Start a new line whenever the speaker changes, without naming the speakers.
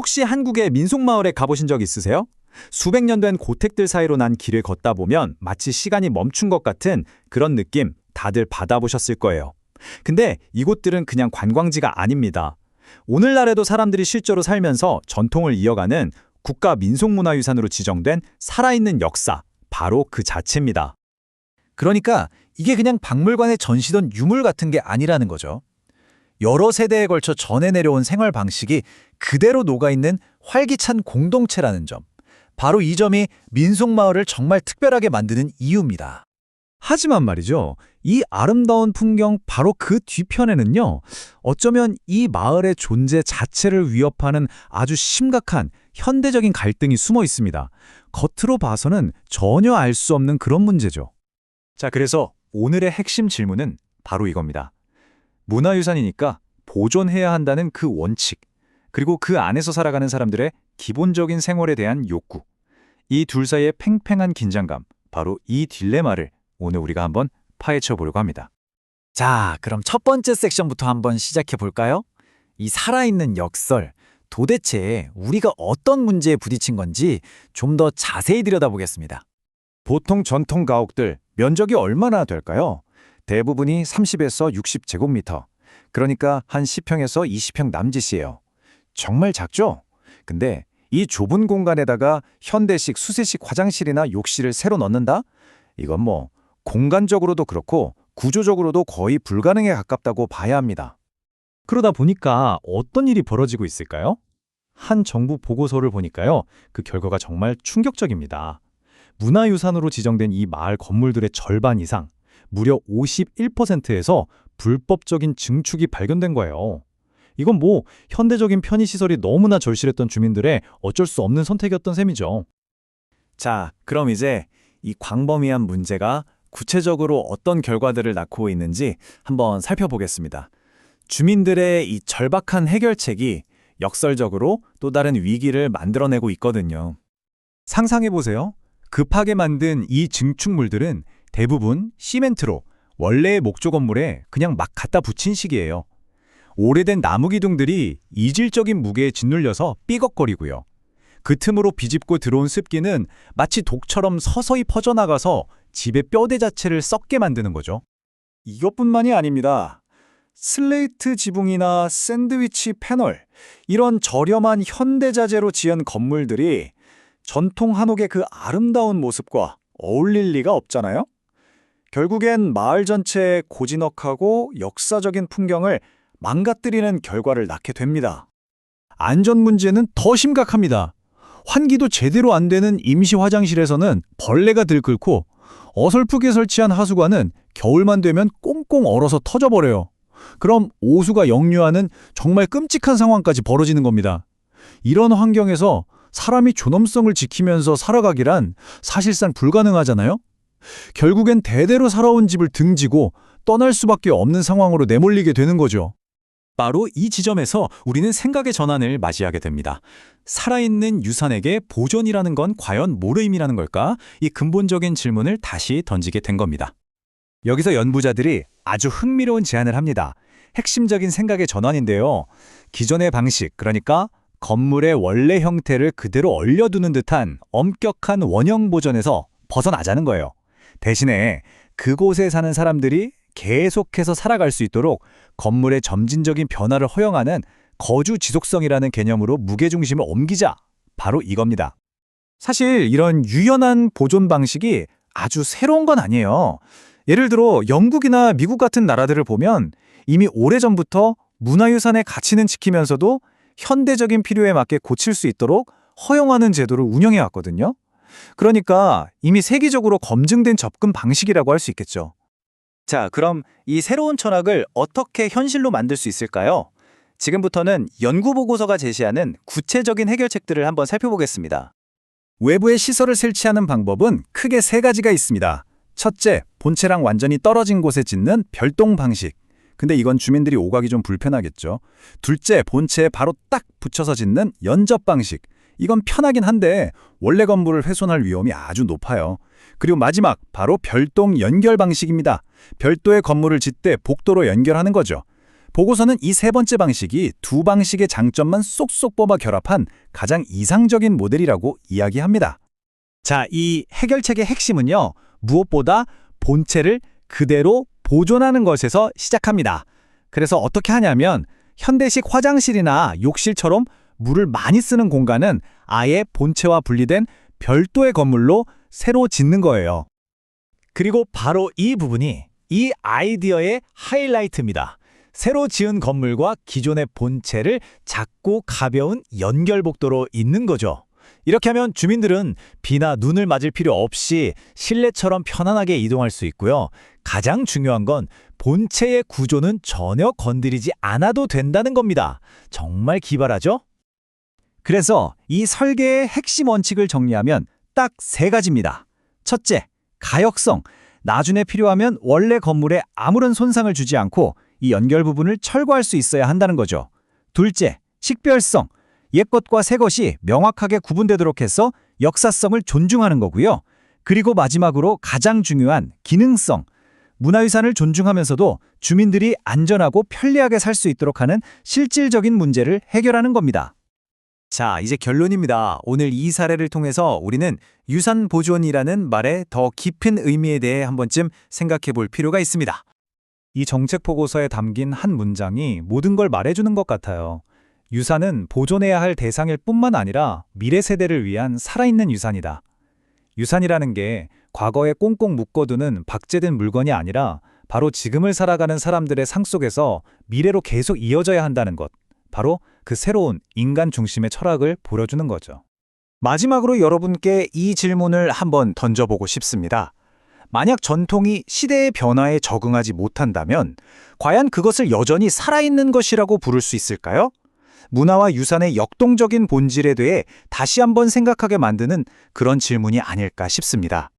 혹시 한국의 민속마을에 가보신 적 있으세요? 수백 년 된 고택들 사이로 난 길을 걷다 보면 마치 시간이 멈춘 것 같은 그런 느낌 다들 받아보셨을 거예요. 근데 이곳들은 그냥 관광지가 아닙니다. 오늘날에도 사람들이 실제로 살면서 전통을 이어가는 국가 민속문화유산으로 지정된 살아있는 역사, 바로 그 자체입니다.
그러니까 이게 그냥 박물관에 전시던 유물 같은 게 아니라는 거죠. 여러 세대에 걸쳐 전해 내려온 생활 방식이 그대로 녹아있는 활기찬 공동체라는 점. 바로 이 점이 민속마을을 정말 특별하게 만드는 이유입니다.
하지만 말이죠. 이 아름다운 풍경 바로 그 뒤편에는요. 어쩌면 이 마을의 존재 자체를 위협하는 아주 심각한 현대적인 갈등이 숨어 있습니다. 겉으로 봐서는 전혀 알 수 없는 그런 문제죠.
자, 그래서 오늘의 핵심 질문은 바로 이겁니다. 문화유산이니까 보존해야 한다는 그 원칙, 그리고 그 안에서 살아가는 사람들의 기본적인 생활에 대한 욕구, 이 둘 사이의 팽팽한 긴장감, 바로 이 딜레마를 오늘 우리가 한번 파헤쳐 보려고 합니다.
자, 그럼 첫 번째 섹션부터 한번 시작해 볼까요? 이 살아있는 역설, 도대체 우리가 어떤 문제에 부딪힌 건지 좀 더 자세히 들여다보겠습니다.
보통 전통 가옥들 면적이 얼마나 될까요? 대부분이 30에서 60제곱미터. 그러니까 한 10평에서 20평 남짓이에요. 정말 작죠? 근데 이 좁은 공간에다가 현대식 수세식 화장실이나 욕실을 새로 넣는다? 이건 뭐 공간적으로도 그렇고 구조적으로도 거의 불가능에 가깝다고 봐야 합니다.
그러다 보니까 어떤 일이 벌어지고 있을까요? 한 정부 보고서를 보니까요. 그 결과가 정말 충격적입니다. 문화유산으로 지정된 이 마을 건물들의 절반 이상, 무려 51%에서 불법적인 증축이 발견된 거예요. 이건 뭐 현대적인 편의시설이 너무나 절실했던 주민들의 어쩔 수 없는 선택이었던 셈이죠.
자, 그럼 이제 이 광범위한 문제가 구체적으로 어떤 결과들을 낳고 있는지 한번 살펴보겠습니다. 주민들의 이 절박한 해결책이 역설적으로 또 다른 위기를 만들어내고 있거든요.
상상해보세요. 급하게 만든 이 증축물들은 대부분 시멘트로 원래의 목조 건물에 그냥 막 갖다 붙인 식이에요. 오래된 나무 기둥들이 이질적인 무게에 짓눌려서 삐걱거리고요. 그 틈으로 비집고 들어온 습기는 마치 독처럼 서서히 퍼져나가서 집의 뼈대 자체를 썩게 만드는 거죠.
이것뿐만이 아닙니다. 슬레이트 지붕이나 샌드위치 패널, 이런 저렴한 현대 자재로 지은 건물들이 전통 한옥의 그 아름다운 모습과 어울릴 리가 없잖아요? 결국엔 마을 전체의 고진넉하고 역사적인 풍경을 망가뜨리는 결과를 낳게 됩니다.
안전 문제는 더 심각합니다. 환기도 제대로 안 되는 임시 화장실에서는 벌레가 들끓고 어설프게 설치한 하수관은 겨울만 되면 꽁꽁 얼어서 터져버려요. 그럼 오수가 역류하는 정말 끔찍한 상황까지 벌어지는 겁니다. 이런 환경에서 사람이 존엄성을 지키면서 살아가기란 사실상 불가능하잖아요? 결국엔 대대로 살아온 집을 등지고 떠날 수밖에 없는 상황으로 내몰리게 되는 거죠.
바로 이 지점에서 우리는 생각의 전환을 맞이하게 됩니다. 살아있는 유산에게 보존이라는 건 과연 뭘 의미라는 걸까? 이 근본적인 질문을 다시 던지게 된 겁니다. 여기서 연구자들이 아주 흥미로운 제안을 합니다. 핵심적인 생각의 전환인데요. 기존의 방식, 그러니까 건물의 원래 형태를 그대로 얼려두는 듯한 엄격한 원형 보존에서 벗어나자는 거예요. 대신에 그곳에 사는 사람들이 계속해서 살아갈 수 있도록 건물의 점진적인 변화를 허용하는 거주 지속성이라는 개념으로 무게중심을 옮기자. 바로 이겁니다.
사실 이런 유연한 보존 방식이 아주 새로운 건 아니에요. 예를 들어 영국이나 미국 같은 나라들을 보면 이미 오래전부터 문화유산의 가치는 지키면서도 현대적인 필요에 맞게 고칠 수 있도록 허용하는 제도를 운영해 왔거든요. 그러니까 이미 세계적으로 검증된 접근 방식이라고 할 수 있겠죠.
자, 그럼 이 새로운 철학을 어떻게 현실로 만들 수 있을까요? 지금부터는 연구 보고서가 제시하는 구체적인 해결책들을 한번 살펴보겠습니다.
외부에 시설을 설치하는 방법은 크게 세 가지가 있습니다. 첫째, 본체랑 완전히 떨어진 곳에 짓는 별동 방식. 근데 이건 주민들이 오가기 좀 불편하겠죠. 둘째, 본체에 바로 딱 붙여서 짓는 연접 방식. 이건 편하긴 한데 원래 건물을 훼손할 위험이 아주 높아요. 그리고 마지막, 바로 별동 연결 방식입니다. 별도의 건물을 짓되 복도로 연결하는 거죠.
보고서는 이 세 번째 방식이 두 방식의 장점만 쏙쏙 뽑아 결합한 가장 이상적인 모델이라고 이야기합니다. 자, 이 해결책의 핵심은요. 무엇보다 본체를 그대로 보존하는 것에서 시작합니다. 그래서 어떻게 하냐면 현대식 화장실이나 욕실처럼 물을 많이 쓰는 공간은 아예 본체와 분리된 별도의 건물로 새로 짓는 거예요. 그리고 바로 이 부분이 이 아이디어의 하이라이트입니다. 새로 지은 건물과 기존의 본체를 작고 가벼운 연결복도로 잇는 거죠. 이렇게 하면 주민들은 비나 눈을 맞을 필요 없이 실내처럼 편안하게 이동할 수 있고요. 가장 중요한 건 본체의 구조는 전혀 건드리지 않아도 된다는 겁니다. 정말 기발하죠? 그래서 이 설계의 핵심 원칙을 정리하면 딱 세 가지입니다. 첫째, 가역성. 나중에 필요하면 원래 건물에 아무런 손상을 주지 않고 이 연결 부분을 철거할 수 있어야 한다는 거죠. 둘째, 식별성. 옛것과 새것이 명확하게 구분되도록 해서 역사성을 존중하는 거고요. 그리고 마지막으로 가장 중요한 기능성. 문화유산을 존중하면서도 주민들이 안전하고 편리하게 살 수 있도록 하는 실질적인 문제를 해결하는 겁니다. 자, 이제 결론입니다. 오늘 이 사례를 통해서 우리는 유산 보존이라는 말의 더 깊은 의미에 대해 한 번쯤 생각해 볼 필요가 있습니다. 이 정책 보고서에 담긴 한 문장이 모든 걸 말해주는 것 같아요. 유산은 보존해야 할 대상일 뿐만 아니라 미래 세대를 위한 살아있는 유산이다. 유산이라는 게 과거에 꽁꽁 묶어두는 박제된 물건이 아니라 바로 지금을 살아가는 사람들의 상 속에서 미래로 계속 이어져야 한다는 것. 바로 그 새로운 인간 중심의 철학을 보여주는 거죠. 마지막으로 여러분께 이 질문을 한번 던져보고 싶습니다. 만약 전통이 시대의 변화에 적응하지 못한다면 과연 그것을 여전히 살아있는 것이라고 부를 수 있을까요? 문화와 유산의 역동적인 본질에 대해 다시 한번 생각하게 만드는 그런 질문이 아닐까 싶습니다.